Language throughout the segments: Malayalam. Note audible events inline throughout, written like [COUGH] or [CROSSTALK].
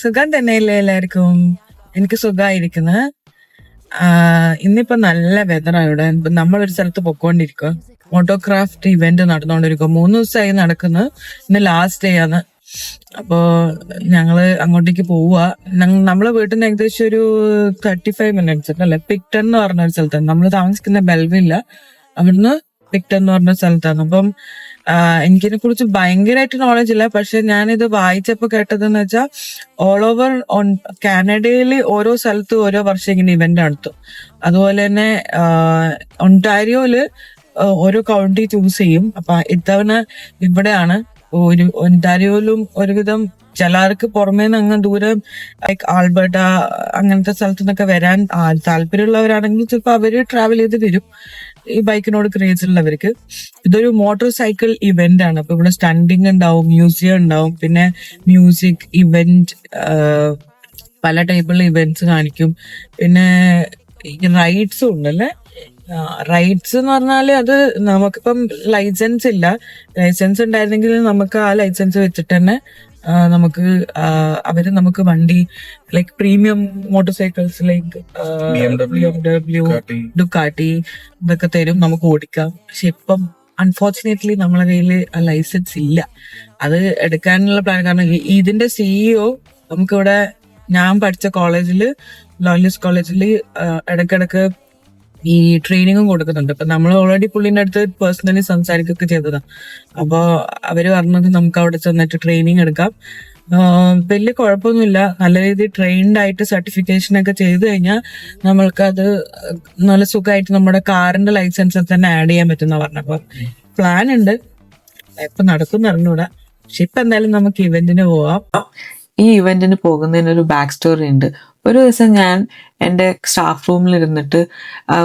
സുഖം തന്നെയല്ലേ എല്ലാവർക്കും? എനിക്ക് സുഖമായിരിക്കുന്നത് ഇന്നിപ്പോ നല്ല വെതറാണ് ഇവിടെ. നമ്മളൊരു സ്ഥലത്ത് പൊക്കോണ്ടിരിക്കുക മോട്ടോക്രാഫ്റ്റ് ഇവന്റ് നടന്നുകൊണ്ടിരിക്കുക മൂന്ന് ദിവസമായി നടക്കുന്നു. ഇന്ന് ലാസ്റ്റ് ഡേ ആണ്. അപ്പോ ഞങ്ങൾ അങ്ങോട്ടേക്ക് പോവുക നമ്മളെ വീട്ടിൽ നിന്ന് ഏകദേശം ഒരു തേർട്ടി ഫൈവ് മിനിറ്റ്സ് അല്ലെ? പിക്ടൺ എന്ന് പറഞ്ഞ ഒരു സ്ഥലത്താണ്. നമ്മൾ താമസിക്കുന്ന ബെൽവില്ല അവിടുന്ന് പിക്ടൺ എന്ന് പറഞ്ഞ സ്ഥലത്താണ്. അപ്പം എനിക്കിതിനെ കുറിച്ച് ഭയങ്കരമായിട്ട് നോളജ് ഇല്ല. പക്ഷെ ഇത് വായിച്ചപ്പോ കേട്ടതെന്ന് വെച്ചാൽ ഓൾ ഓവർ ഓൺ കാനഡയിൽ ഓരോ സ്ഥലത്തും ഓരോ വർഷം ഇങ്ങനെ ഇവന്റ് നടത്തും. അതുപോലെ തന്നെ ഒണ്ടാരിയോയിൽ ഓരോ കൗണ്ടി ചൂസ് ചെയ്യും. അപ്പൊ ഇത്തവണ ഇവിടെയാണ് ഒരു ഒണ്ടാരിയോയിലും ഒരുവിധം ചിലർക്ക് പുറമേ നിന്ന് അങ്ങ് ദൂരം ലൈക്ക് ആൽബർട്ട അങ്ങനത്തെ സ്ഥലത്തു നിന്നൊക്കെ വരാൻ താല്പര്യമുള്ളവരാണെങ്കിൽ ചിലപ്പോൾ അവർ ട്രാവൽ ചെയ്ത് വരും. ഈ ബൈക്കിനോട് ക്രേസ് ഉള്ളവർക്ക് ഇതൊരു മോട്ടോർ സൈക്കിൾ ഇവന്റ് ആണ്. അപ്പൊ ഇവിടെ സ്റ്റണ്ടിങ് ഉണ്ടാവും മ്യൂസിയം ഉണ്ടാവും പിന്നെ മ്യൂസിക് ഇവന്റ് പല ടൈപ്പുള്ള ഇവന്റ്സ് കാണിക്കും. പിന്നെ റൈഡ്സും ഉണ്ടല്ലേ? റൈഡ്സ് എന്ന് പറഞ്ഞാൽ അത് നമുക്കിപ്പം ലൈസൻസ് ഇല്ല. ലൈസൻസ് ഉണ്ടായിരുന്നെങ്കിൽ നമുക്ക് ആ ലൈസൻസ് വെച്ചിട്ട് തന്നെ നമുക്ക് അവർ നമുക്ക് വണ്ടി like premium motorcycles like W Ducati ഇതൊക്കെ തരും നമുക്ക് ഓടിക്കാം. പക്ഷെ ഇപ്പം അൺഫോർച്ചുനേറ്റ്ലി നമ്മളെ കയ്യിൽ ലൈസൻസ് ഇല്ല. അത് എടുക്കാനുള്ള പ്ലാൻ കാരണം ഇതിന്റെ സിഇഒ നമുക്കിവിടെ ഞാൻ പഠിച്ച കോളേജിൽ ലോലിയസ് കോളേജിൽ ഇടയ്ക്കിടക്ക് ഈ ട്രെയിനിങ്ങും കൊടുക്കുന്നുണ്ട്. അപ്പൊ നമ്മൾ ഓൾറെഡി പുള്ളിന്റെ അടുത്ത് പേഴ്സണലി സംസാരിക്കുകയൊക്കെ ചെയ്തതാണ് അപ്പൊ അവർ പറഞ്ഞത് നമുക്ക് അവിടെ ചെന്നിട്ട് ട്രെയിനിങ് എടുക്കാം. വലിയ കുഴപ്പമൊന്നുമില്ല. നല്ല രീതിയിൽ ട്രെയിൻഡ് ആയിട്ട് സർട്ടിഫിക്കേഷൻ ഒക്കെ ചെയ്തു കഴിഞ്ഞാൽ നമ്മൾക്കത് നല്ല സുഖമായിട്ട് നമ്മുടെ കാറിന്റെ ലൈസൻസിൽ തന്നെ ആഡ് ചെയ്യാൻ പറ്റുന്ന പറഞ്ഞപ്പോ പ്ലാൻ ഉണ്ട്. ഇപ്പൊ നടക്കുന്ന അറിഞ്ഞൂടാ പക്ഷെ ഇപ്പൊ എന്തായാലും നമുക്ക് ഇവന്റിന് പോവാം. ഈ ഇവന്റിന് പോകുന്നതിന് ഒരു ബാക്ക് സ്റ്റോറി ഉണ്ട്. ഒരു ദിവസം ഞാൻ എന്റെ സ്റ്റാഫ് റൂമിൽ ഇരുന്നിട്ട്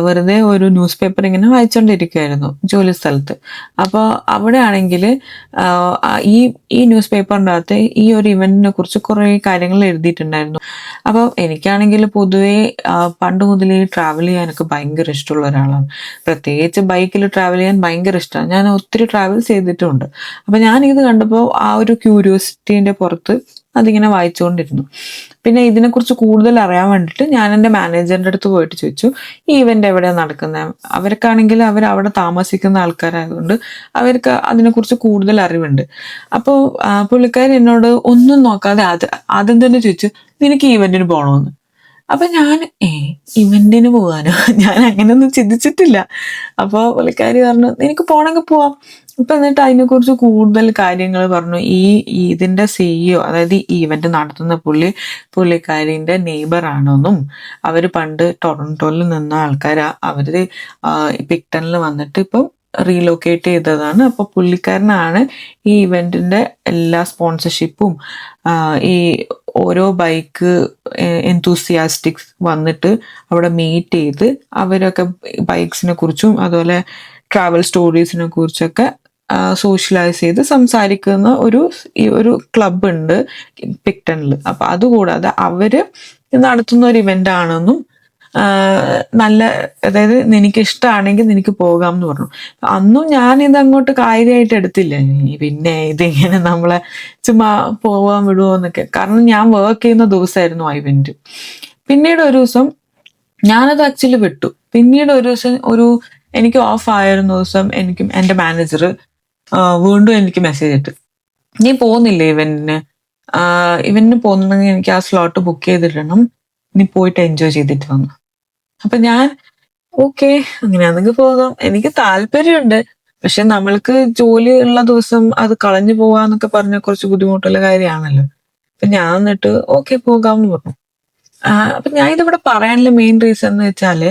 വെറുതെ ഒരു ന്യൂസ് പേപ്പർ ഇങ്ങനെ വായിച്ചുകൊണ്ടിരിക്കുകയായിരുന്നു ജോലി സ്ഥലത്ത്. അപ്പോൾ അവിടെ ആണെങ്കിൽ ഈ ഈ ന്യൂസ് പേപ്പറിന്റെ അകത്ത് ഈ ഒരു ഇവന്റിനെ കുറിച്ച് കുറേ കാര്യങ്ങൾ എഴുതിയിട്ടുണ്ടായിരുന്നു. അപ്പോൾ എനിക്കാണെങ്കിൽ പൊതുവേ പണ്ട് മുതലേ ട്രാവൽ ചെയ്യാനൊക്കെ ഭയങ്കര ഇഷ്ടമുള്ള ഒരാളാണ്. പ്രത്യേകിച്ച് ബൈക്കിൽ ട്രാവൽ ചെയ്യാൻ ഭയങ്കര ഇഷ്ടമാണ്. ഞാൻ ഒത്തിരി ട്രാവൽ ചെയ്തിട്ടുമുണ്ട് അപ്പോൾ ഞാനിത് കണ്ടപ്പോൾ ആ ഒരു ക്യൂരിയോസിറ്റീന്റെ പുറത്ത് അതിങ്ങനെ വായിച്ചുകൊണ്ടിരുന്നു പിന്നെ ഇതിനെക്കുറിച്ച് കൂടുതൽ അറിയാൻ വേണ്ടിയിട്ട് ഞാൻ എന്റെ മാനേജറിന്റെ അടുത്ത് പോയിട്ട് ചോദിച്ചു ഈ ഇവന്റ് എവിടെയാണ് നടക്കുന്നത് അവർക്കാണെങ്കിൽ അവർ അവിടെ താമസിക്കുന്ന ആൾക്കാരായതുകൊണ്ട് അവർക്ക് അതിനെക്കുറിച്ച് കൂടുതൽ അറിവുണ്ട്. അപ്പോൾ പുള്ളിക്കാരി എന്നോട് ഒന്നും നോക്കാതെ അത് ആദ്യം തന്നെ ചോദിച്ചു നിനക്ക് ഈ ഇവന്റിന് പോകണമെന്ന് അപ്പൊ [LAUGHS] ഞാൻ ഏ ഇവന്റിന് പോകാനോ ഞാൻ അങ്ങനെയൊന്നും ചിന്തിച്ചിട്ടില്ല. അപ്പോൾ പുള്ളിക്കാരി പറഞ്ഞു എനിക്ക് പോണെങ്കിൽ പോവാം. ഇപ്പൊ എന്നിട്ട് അതിനെക്കുറിച്ച് കൂടുതൽ കാര്യങ്ങൾ പറഞ്ഞു. ഈ ഇതിന്റെ സിഇഒ അതായത് ഈ ഇവന്റ് നടത്തുന്ന പുള്ളി പുള്ളിക്കാരിന്റെ നെയ്ബർ ആണെന്നും അവർ പണ്ട് ടൊറന്റോയിൽ നിന്ന ആൾക്കാരാ. അവർ പിക്ടണിൽ വന്നിട്ട് ഇപ്പം റീലൊക്കേറ്റ് ചെയ്തതാണ്. അപ്പൊ പുള്ളിക്കാരനാണ് ഈ ഇവന്റിന്റെ എല്ലാ സ്പോൺസർഷിപ്പും ഈ ഓരോ ബൈക്ക് എന്തൂസിയാസ്റ്റിക്സ് വന്നിട്ട് അവിടെ മീറ്റ് ചെയ്ത് അവരൊക്കെ ബൈക്സിനെ കുറിച്ചും അതുപോലെ ട്രാവൽ സ്റ്റോറീസിനെ കുറിച്ചൊക്കെ സോഷ്യലൈസ് ചെയ്ത് സംസാരിക്കുന്ന ഒരു ഒരു ക്ലബ് ഉണ്ട് പിക്ടണിൽ അപ്പൊ അതുകൂടാതെ അവർ നടത്തുന്ന ഒരു ഇവന്റ് ആണെന്നും നല്ല അതായത് നിനക്ക് ഇഷ്ടമാണെങ്കിൽ നിനക്ക് പോകാം എന്ന് പറഞ്ഞു. അന്നും ഞാൻ ഇത് അങ്ങോട്ട് കാര്യമായിട്ട് എടുത്തില്ല. പിന്നെ ഇതിങ്ങനെ നമ്മളെ ചുമ്മാ പോവാൻ വിടുമോ എന്നൊക്കെ. കാരണം ഞാൻ വർക്ക് ചെയ്യുന്ന ദിവസമായിരുന്നു ആ ഇവന്റ് പിന്നീട് ഒരു ദിവസം ഞാനത് ആക്ച്വലി വിട്ടു. പിന്നീട് ഒരു ദിവസം ഒരു എനിക്ക് ഓഫ് ആയിരുന്ന ദിവസം എനിക്കും എന്റെ മാനേജർ വീണ്ടും എനിക്ക് മെസ്സേജ് ഇട്ട്. നീ പോകുന്നില്ലേ ഇവന്റിന് ഇവന്റിന് പോകുന്നുണ്ടെങ്കിൽ എനിക്ക് ആ സ്ലോട്ട് ബുക്ക് ചെയ്തിടണം. നീ പോയിട്ട് എൻജോയ് ചെയ്തിട്ട് വന്നു. അപ്പൊ ഞാൻ ഓക്കെ അങ്ങനെയാണെങ്കിൽ പോകാം. എനിക്ക് താല്പര്യമുണ്ട്. പക്ഷെ നമ്മൾക്ക് ജോലി ഉള്ള ദിവസം അത് കളഞ്ഞു പോവാന്നൊക്കെ പറഞ്ഞ കുറച്ച് ബുദ്ധിമുട്ടുള്ള കാര്യമാണല്ലോ. അപ്പൊ ഞാൻ എന്നിട്ട് ഓക്കെ പോകാം എന്ന് പറഞ്ഞു. അപ്പൊ ഞാൻ ഇതിവിടെ പറയാനുള്ള മെയിൻ റീസൺ എന്ന് വെച്ചാൽ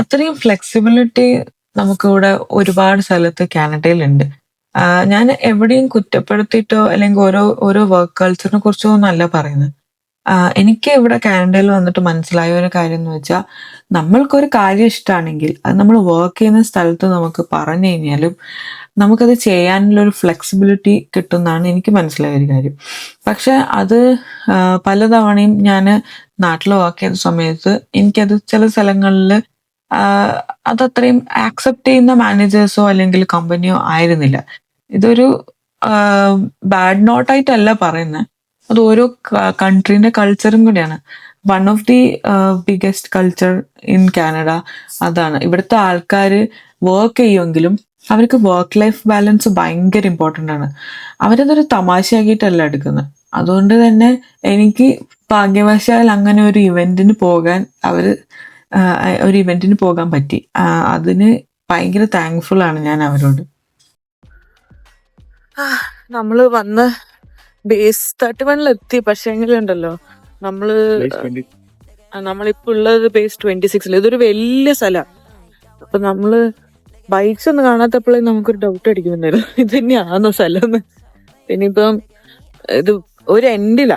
അത്രയും ഫ്ലെക്സിബിലിറ്റി നമുക്കിവിടെ ഒരുപാട് സ്ഥലത്ത് കാനഡയിൽ ഉണ്ട് ഞാൻ എവിടെയും കുറ്റപ്പെടുത്തിയിട്ടോ അല്ലെങ്കിൽ ഓരോ ഓരോ വർക്ക് കൾച്ചറിനെ കുറിച്ചോ ഒന്നല്ല പറയുന്നത്. എനിക്ക് ഇവിടെ കാനഡയിൽ വന്നിട്ട് മനസ്സിലായ ഒരു കാര്യം എന്ന് വെച്ചാൽ നമ്മൾക്കൊരു കാര്യം ഇഷ്ടമാണെങ്കിൽ അത് നമ്മൾ വർക്ക് ചെയ്യുന്ന സ്ഥലത്ത് നമുക്ക് പറഞ്ഞു കഴിഞ്ഞാലും നമുക്കത് ചെയ്യാനുള്ള ഒരു ഫ്ലെക്സിബിലിറ്റി കിട്ടുന്നതാണ് എനിക്ക് മനസ്സിലായ ഒരു കാര്യം. പക്ഷെ അത് പലതവണയും ഞാൻ നാട്ടിൽ വർക്ക് ചെയ്ത സമയത്ത് എനിക്കത് ചില സ്ഥലങ്ങളിൽ അതത്രയും ആക്സെപ്റ്റ് ചെയ്യുന്ന മാനേജേഴ്സോ അല്ലെങ്കിൽ കമ്പനിയോ ആയിരുന്നില്ല. ഇതൊരു ബാഡ് നോട്ടായിട്ടല്ല പറയുന്നത് അത് ഓരോ കൺട്രീന്റെ കൾച്ചറും കൂടിയാണ്. One of the biggest culture in Canada അതാണ്. ഇവിടുത്തെ ആൾക്കാർ വർക്ക് ചെയ്യുമെങ്കിലും അവർക്ക് വർക്ക് ലൈഫ് ബാലൻസ് ഭയങ്കര ഇമ്പോർട്ടന്റ് ആണ്. അവരതൊരു തമാശയാക്കിയിട്ടല്ല എടുക്കുന്നത് അതുകൊണ്ട് തന്നെ എനിക്ക് ഭാഗ്യവശാൽ അങ്ങനെ ഒരു ഇവന്റിന് പോകാൻ അവർ ഒരു ഇവന്റിന് പോകാൻ പറ്റി. അതിന് ഭയങ്കര താങ്ക്ഫുൾ ആണ് ഞാൻ അവരോട്. നമ്മൾ വന്ന് ബേസ് തേർട്ടി വണ്ണിൽ എത്തി. പക്ഷെ ഉണ്ടല്ലോ നമ്മൾ നമ്മളിപ്പോ ഉള്ളത് ബേസ് ട്വന്റി സിക്സിൽ ഇതൊരു വലിയ സ്ഥലം. അപ്പൊ നമ്മൾ ബൈക്സ് ഒന്നും കാണാത്തപ്പോഴേ നമുക്കൊരു ഡൗട്ട് അടിക്കുന്നുണ്ടായിരുന്നു. [LAUGHS] ഇത് തന്നെയാണോ സ്ഥലം ഇനിയിപ്പം ഇത് ഒരു എൻഡില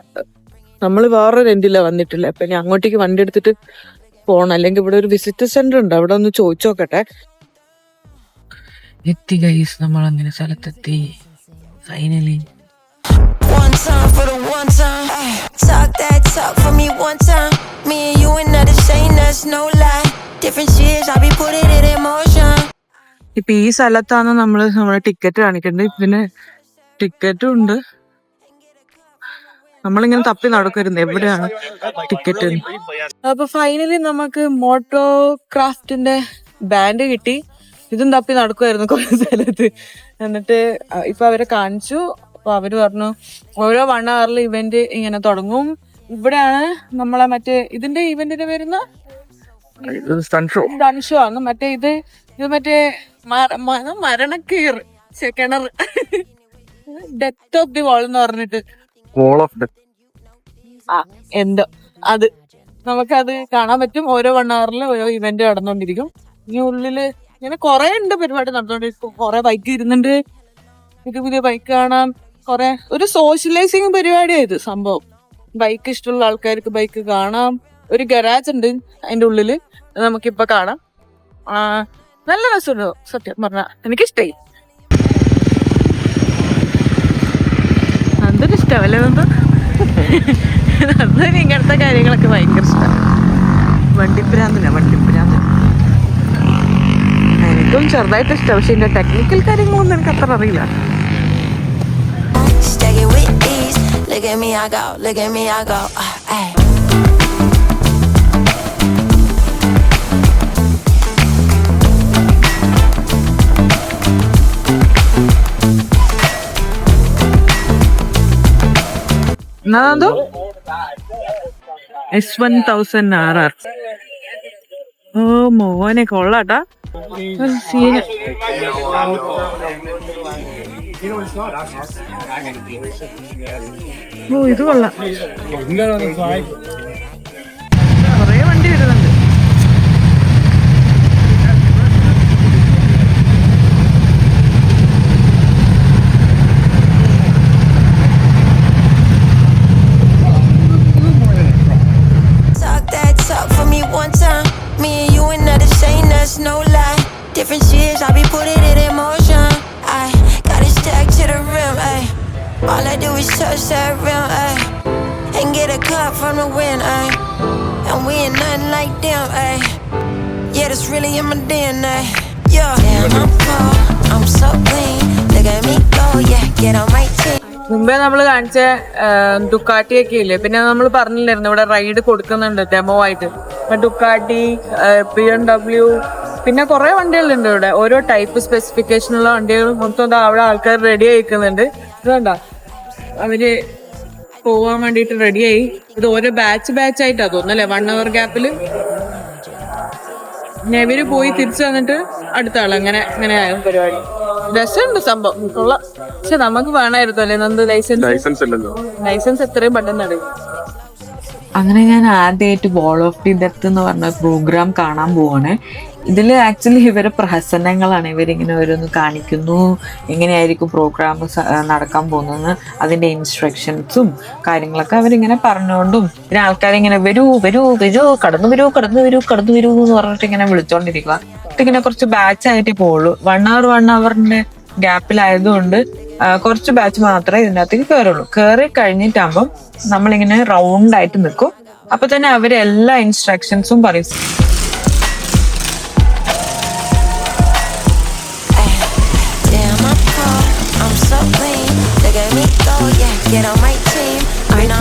നമ്മൾ വേറൊരു എൻഡില വന്നിട്ടില്ല അപ്പൊ ഇനി അങ്ങോട്ടേക്ക് വണ്ടി എടുത്തിട്ട് പോണം. അല്ലെങ്കിൽ ഇവിടെ ഒരു വിസിറ്റർ സെന്റർ ഉണ്ട്. അവിടെ ഒന്ന് ചോദിച്ചു നോക്കട്ടെ. എത്തി ഗൈസ് നമ്മൾ അങ്ങനെ സ്ഥലത്തെത്തി. Finally time for the one time. Ay, talk that talk for me one time. Me and you and not the same, that's no lie. Different years, I be putting it in motion. ഇപ്പൊ ഈ സ്ഥലത്താണ് നമ്മൾ നമ്മുടെ ടിക്കറ്റ് കാണിക്കേണ്ടത് പിന്നെ ടിക്കറ്റും ഉണ്ട് നമ്മളിങ്ങനെ തപ്പി നടക്കരുത് എവിടെയാണ് ടിക്കറ്റ് അപ്പൊ ഫൈനലി നമുക്ക് മോട്ടോ ക്രാഫ്റ്റിന്റെ ബാൻഡ് കിട്ടി ഇതും തപ്പി നടക്കുമായിരുന്നു കുറെ സ്ഥലത്ത് എന്നിട്ട് ഇപ്പൊ അവരെ കാണിച്ചു അപ്പൊ അവർ പറഞ്ഞു ഓരോ വൺ അവറിൽ ഇവന്റ് ഇങ്ങനെ തുടങ്ങും. ഇവിടെയാണ് നമ്മളെ മറ്റേ ഇതിന്റെ ഇവന്റിന് വരുന്ന ഷോ ആണ് മറ്റേ ഇത് ഇത് മറ്റേ മരണക്കീർ കിണർ. ഡെത്ത് ഓഫ് ദി വാൾ എന്ന് പറഞ്ഞിട്ട്. വോൾ ഓഫ് ഡെത്ത് ആ എന്തോ? അത്. നമുക്കത് കാണാൻ പറ്റും. ഓരോ വൺ അവറിൽ ഓരോ ഇവന്റ് നടന്നുകൊണ്ടിരിക്കും ഇനി ഉള്ളിൽ ഇങ്ങനെ കുറെ ഉണ്ട് പരിപാടി നടന്നുകൊണ്ടിരിക്കും കുറെ ബൈക്ക് ഇരുന്നുണ്ട്. പുതിയ പുതിയ ബൈക്ക് കാണാം. കുറെ ഒരു സോഷ്യലൈസിങ് പരിപാടിയായത് സംഭവം. ബൈക്ക് ഇഷ്ടമുള്ള ആൾക്കാർക്ക് ബൈക്ക് കാണാം. ഒരു ഗരാജ് ഉണ്ട് അതിന്റെ ഉള്ളിൽ. നമുക്കിപ്പൊ കാണാം. ആ, നല്ല രസമുണ്ട്. സത്യം പറഞ്ഞ എനിക്കിഷ്ടായി. എന്തൊരു ഇഷ്ടമല്ലേ നന്ദന് ഇങ്ങനത്തെ കാര്യങ്ങളൊക്കെ ഭയങ്കര ഇഷ്ടം. വണ്ടിപ്രാന്തിനാ വണ്ടിപ്പുരാന്ത എനിക്കും ചെറുതായിട്ട് ഇഷ്ടം പക്ഷെ ഇതിന്റെ ടെക്നിക്കൽ കാര്യങ്ങളൊന്നും എനിക്ക് അത്ര അറിയില്ല. Look at me, I go. Look at me, I go. Uh, ay. എന്നാ S one thousand R R ഓ മോനെ കൊള്ളാട്ടാ സീന് ഓ ഇത് കൊള്ളാം കൊറേ വണ്ടി വരുന്നുണ്ട് Talk that talk for me one time. Me and you ain't not the same, that's no lie. Different shit, I be putting it in motion. All I do is touch that rim, ay. And get a cut from the wind, ay. And we ain't nothing like them, ay. Yeah, that's really in my DNA. Yeah, damn, I'm cold, I'm so clean. Look at me go, yeah, get on my team. മുമ്പേ നമ്മൾ കാണിച്ച ദുക്കാട്ടിയൊക്കെ ഇല്ലേ പിന്നെ നമ്മൾ പറഞ്ഞില്ലായിരുന്നു ഇവിടെ റൈഡ് കൊടുക്കുന്നുണ്ട് ഡെമോ ആയിട്ട് Ducati Ducati B M W പിന്നെ കുറെ വണ്ടികളുണ്ട് ഇവിടെ ഓരോ ടൈപ്പ് സ്പെസിഫിക്കേഷനുള്ള വണ്ടികൾ മൊത്തം അവിടെ ആൾക്കാർ റെഡി ആയിക്കുന്നുണ്ട് ഇതുണ്ട അവർ പോവാൻ വേണ്ടിട്ട് റെഡിയായി ഇത് ഓരോ ബാച്ച് ബാച്ച് ആയിട്ടാ തോന്നല്ലേ വൺ അവർ ഗ്യാപ്പിൽ നെവര് പോയി തിരിച്ചു വന്നിട്ട് അടുത്ത ആൾ അങ്ങനെ അങ്ങനെ ആയിരുന്നു പരിപാടി രസമുണ്ട് സംഭവം. പക്ഷെ നമുക്ക് വേണമായിരുന്നു അല്ലേ? നന്ദി ലൈസൻസ് ലൈസൻസ് ഇല്ലല്ലോ. ലൈസൻസ് എത്രയും പെട്ടെന്ന് എടുക്കും. അങ്ങനെ ഞാൻ ആദ്യമായിട്ട് ബോൾ ഓഫ് ദി ഡെത്ത് എന്ന് പറഞ്ഞ പ്രോഗ്രാം കാണാൻ പോവാണ്. ഇതിൽ ആക്ച്വലി ഇവരെ പ്രഹസനങ്ങളാണ്. ഇവരിങ്ങനെ ഓരോന്ന് കാണിക്കുന്നു. എങ്ങനെയായിരിക്കും പ്രോഗ്രാം നടക്കാൻ പോകുന്നത് അതിന്റെ ഇൻസ്ട്രക്ഷൻസും കാര്യങ്ങളൊക്കെ അവരിങ്ങനെ പറഞ്ഞുകൊണ്ടും പിന്നെ ആൾക്കാരിങ്ങനെ വരൂ വരൂ വരൂ കടന്നു വരൂ കടന്നു വരൂ കടന്നു വരൂ എന്ന് പറഞ്ഞിട്ട് ഇങ്ങനെ വിളിച്ചോണ്ടിരിക്കുക ഇങ്ങനെ കുറച്ച് ബാച്ച് ആയിട്ട് പോകുള്ളൂ വൺ അവർ വൺ അവറിന്റെ ഗ്യാപ്പിലായതുകൊണ്ട് കുറച്ച് ബാച്ച് മാത്രമേ ഇതിനകത്തേക്ക് കയറുള്ളൂ കയറി കഴിഞ്ഞിട്ടാകുമ്പം നമ്മളിങ്ങനെ റൗണ്ട് ആയിട്ട് നിൽക്കും. അപ്പൊ തന്നെ അവരെല്ലാ ഇൻസ്ട്രക്ഷൻസും പറയും. Get on my team. Been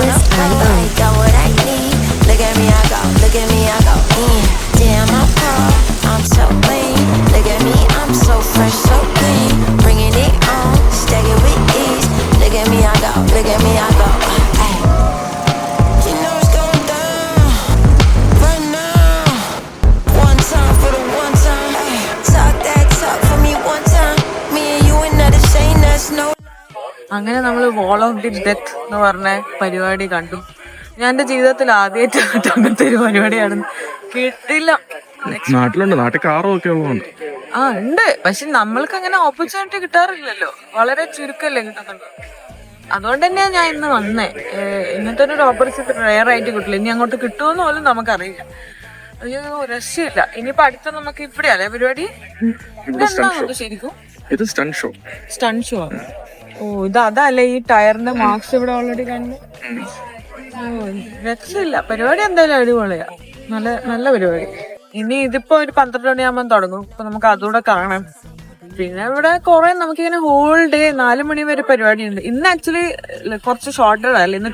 അങ്ങനെ നമ്മൾ വോൾ ഓഫ് ദി ഡെത്ത് എന്ന് പറഞ്ഞ പരിപാടി കണ്ടു. ഞാൻ എന്റെ ജീവിതത്തിൽ ആദ്യമായിട്ട് അങ്ങനത്തെ ഒരു പരിപാടിയാണ്. കിട്ടില്ല. നാട്ടിലുണ്ട്. നാട്ടിൽ കാറും ഒക്കെ ഉള്ളതുകൊണ്ട്. ആ ഉണ്ട്. പക്ഷെ നമ്മൾക്ക് അങ്ങനെ ഓപ്പർച്യൂണിറ്റി കിട്ടാറില്ലല്ലോ. വളരെ ചുരുക്കല്ലേ കിട്ടുന്നുള്ളൂ അതുകൊണ്ട് തന്നെയാണ് ഞാൻ ഇന്ന് വന്നേ. ഇന്നത്തെ ഇങ്ങനത്തെ ഒരു ഓപ്പർച്യൂണിറ്റി റയർ ആയിട്ട് കിട്ടില്ല. ഇനി അങ്ങോട്ട് കിട്ടുമെന്ന് പോലും നമുക്കറിയില്ല. അയ്യോ രക്ഷയില്ല. ഇനിയിപ്പോ അടുത്ത നമുക്ക് ഇവിടെ അല്ലേ പരിപാടി? ശരിക്കും? ഇത് സ്റ്റൺ ഷോ സ്റ്റൺ ഷോ ഓ ഇത് അതല്ലേ ഈ ടയറിന്റെ മാർക്സ് ഇവിടെ ഓൾറെഡി കണ്ട്? ഓ രക്ഷയില്ല. പരിപാടി എന്തായാലും അടിപൊളിയാ. നല്ല നല്ല പരിപാടി. ഇനി ഇതിപ്പോ ഒരു പന്ത്രണ്ട് മണിയാകുമ്പോൾ തുടങ്ങും. അപ്പൊ നമുക്ക് അതുകൂടെ കാണാം. പിന്നെ ഇവിടെ കുറെ നമുക്കിങ്ങനെ ഹോൾ ഡേ നാല് മണി വരെ പരിപാടി ഉണ്ട് ഇന്ന് ആക്ച്വലി കുറച്ച് ഷോർട്ടഡ് അല്ല ഇന്ന്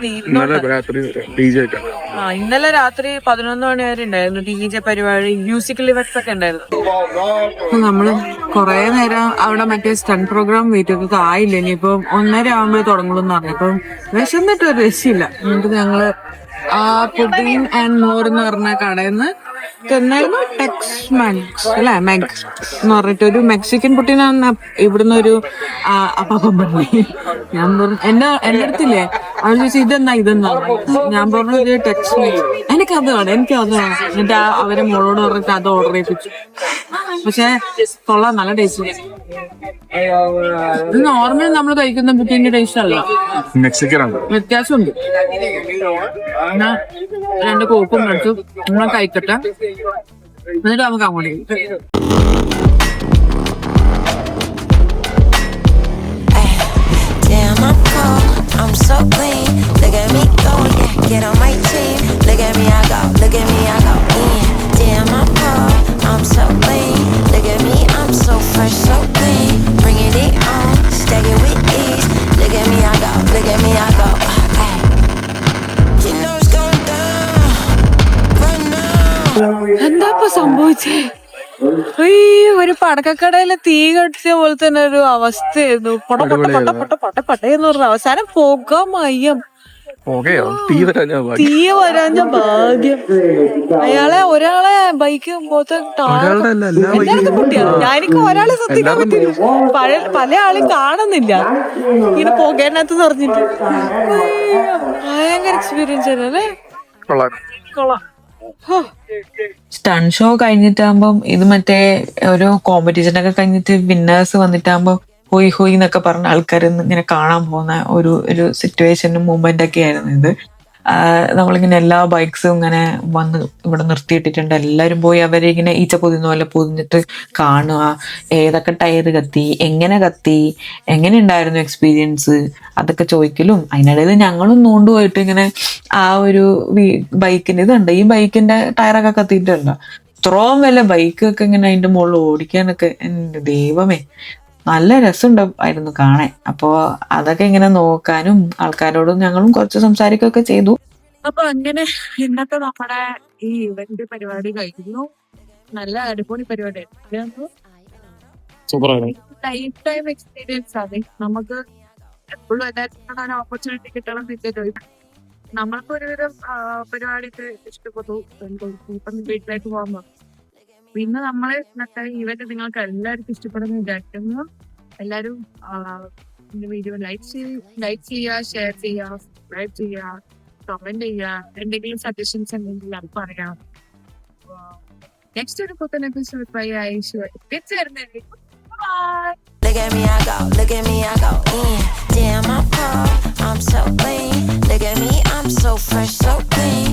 ആ ഇന്നലെ രാത്രി പതിനൊന്ന് മണി വരെ ഉണ്ടായിരുന്നു ഡി ജെ പരിപാടി. മ്യൂസിക്കൽ ഇവക്ട്സ് ഒക്കെ ഉണ്ടായിരുന്നു. നമ്മൾ കൊറേ നേരം അവിടെ മറ്റേ സ്റ്റൺ പ്രോഗ്രാം വെയിറ്റ് ഒക്കെ ആയില്ല? ഇനിയിപ്പം ഒന്നര ആകുമ്പോഴേ തുടങ്ങുള്ളൂ എന്ന് പറഞ്ഞു അപ്പം വിശന്നിട്ട് ഒരു രക്ഷയില്ല. എന്നിട്ട് ഞങ്ങൾ ആ പുഡിങ് ആൻഡ് മോർ എന്ന് പറഞ്ഞ കടയിൽ നിന്ന് എന്നായിരുന്നു ടെക്സ് മാക്സ് അല്ലെ? മെക്സ് എന്ന് പറഞ്ഞിട്ട് ഒരു മെക്സിക്കൻ കുട്ടീനാണ് ഇവിടുന്ന് ഒരു അപ്പം പറഞ്ഞു. ഞാൻ പറഞ്ഞു എന്റെ എന്റെ അടുത്തില്ലേ? അവൾ ചോദിച്ചു ഇതെന്നാ ഇതെന്നാ ഞാൻ പറഞ്ഞു ഇത് ടെക്സ് മാക്സ് എനിക്ക് അത് വേണം എനിക്ക് അത് വേണം എന്നിട്ട് അവരെ മോളോട് പറഞ്ഞിട്ട് അത് ഓർഡർ ചെയ്യിപ്പിച്ചു. പക്ഷെ കൊള്ളാം നല്ല ടേസ്റ്റ് ഇത് നോർമൽ നമ്മൾ കഴിക്കുന്ന പുട്ടിന്റെ ടേസ്റ്റ് അല്ല. മെക്സിക്കനാണ് വ്യത്യാസമുണ്ട്. എന്നാ രണ്ട് കോപ്പും എടുത്തു നമ്മൾ കഴിക്കട്ടെ. എന്നിട്ട് നമുക്ക് അങ്ങോട്ട് പടക്കക്കടയിലെ തീ കട്ടിയ പോലെ തന്നെ ഒരു അവസ്ഥയായിരുന്നു. പൊട പൊട്ട പൊട്ട പൊട്ട പൊട്ട പൊട്ട എന്ന് പറഞ്ഞ അവസാനം പുക മയം. ഓക്കെയോ തീ വരാൻ ഞാൻ തീ വരാഞ്ഞ ഭാഗ്യം. അയാളെ ഒരാളെ ബൈക്ക് ഒരാളുടെ അല്ല, എല്ലാ പൊട്ടിയാ ഞാനിക്ക് ഒരാളെ ശ്രദ്ധിക്കാൻ പറ്റില്ല പഴയ പല ആളും കാണുന്നില്ല. ഇങ്ങനെ പുകേനകത്ത് നിറഞ്ഞിട്ട്. ഭയങ്കര എക്സ്പീരിയൻസ് ആയിരുന്നല്ലേ കൊള്ളാം. കൊള്ളാം. സ്റ്റൺ ഷോ കഴിഞ്ഞിട്ടാകുമ്പം ഇത് മറ്റേ ഒരു കോമ്പറ്റീഷൻ ഒക്കെ കഴിഞ്ഞിട്ട് വിന്നേഴ്സ് വന്നിട്ടാകുമ്പോ ഹോയ് ഹോയ് എന്നൊക്കെ പറഞ്ഞ ആൾക്കാർ ഇങ്ങനെ കാണാൻ പോകുന്ന ഒരു ഒരു സിറ്റുവേഷനും മൂമെന്റ് ഒക്കെ ആയിരുന്നു ഇത്. നമ്മളിങ്ങനെ എല്ലാ ബൈക്സും ഇങ്ങനെ വന്ന് ഇവിടെ നിർത്തിയിട്ടിട്ടുണ്ട്. എല്ലാവരും പോയി അവരെ ഇങ്ങനെ ഈച്ച പൊതിയുന്ന പോലെ പൊതിഞ്ഞിട്ട് കാണുക. ഏതൊക്കെ ടയർ കത്തി എങ്ങനെ കത്തി എങ്ങനെ ഉണ്ടായിരുന്നു എക്സ്പീരിയൻസ് അതൊക്കെ ചോദിക്കലും. അതിനിടയിൽ ഞങ്ങളും നോണ്ടുപോയിട്ട് ഇങ്ങനെ ആ ഒരു ബൈക്കിന്റെ ഇതുണ്ട്. ഈ ബൈക്കിന്റെ ടയറൊക്കെ കത്തിയിട്ടുണ്ടോ? ഇത്രയും വല്ല ബൈക്കൊക്കെ ഇങ്ങനെ അതിന്റെ മുകളിൽ ഓടിക്കാനൊക്കെ എന്റെ ദൈവമേ. നല്ല രസമുണ്ടായിരുന്നു കാണാൻ. അപ്പോ അതൊക്കെ ഇങ്ങനെ നോക്കാനും ആൾക്കാരോടും ഞങ്ങളും കുറച്ച് സംസാരിക്കുകയൊക്കെ ചെയ്തു. അപ്പൊ അങ്ങനെ ഇന്നത്തെ നമ്മുടെ ഈ ഇവന്റ് പരിപാടി കഴിഞ്ഞു. നല്ല അടിപൊളി പരിപാടിയായിരുന്നു സൂപ്പറാണ് ലൈഫ് ടൈം എക്സ്പീരിയൻസ് ആണ്. നമുക്ക് എപ്പോഴും എല്ലാവർക്കും ഓപ്പർച്യൂണിറ്റി കിട്ടണം എന്നില്ല നമ്മൾക്ക് ഒരുവിധം പരിപാടി പരിപാടിക്ക് ഇഷ്ടപ്പെട്ടു ഇപ്പം വീട്ടിലേക്ക് പോകുമ്പോ പിന്നെ നമ്മൾ ഇവന്റ് നിങ്ങൾക്ക് എല്ലാവർക്കും ഇഷ്ടപ്പെടുന്ന വിചാരിക്കുന്നു. എല്ലാരും വീഡിയോ ലൈക്ക് ചെയ്യുക ലൈക്ക് ചെയ്യുക ഷെയർ ചെയ്യുക സബ്സ്ക്രൈബ് ചെയ്യുക കമന്റ് ചെയ്യുക എന്തെങ്കിലും സജഷൻസ് ഉണ്ടെങ്കിൽ അത് പറയാം. നെക്സ്റ്റ് ഒരു പുത്തൻ എപ്പിസോഡ് ബൈ ആയിഷു clean.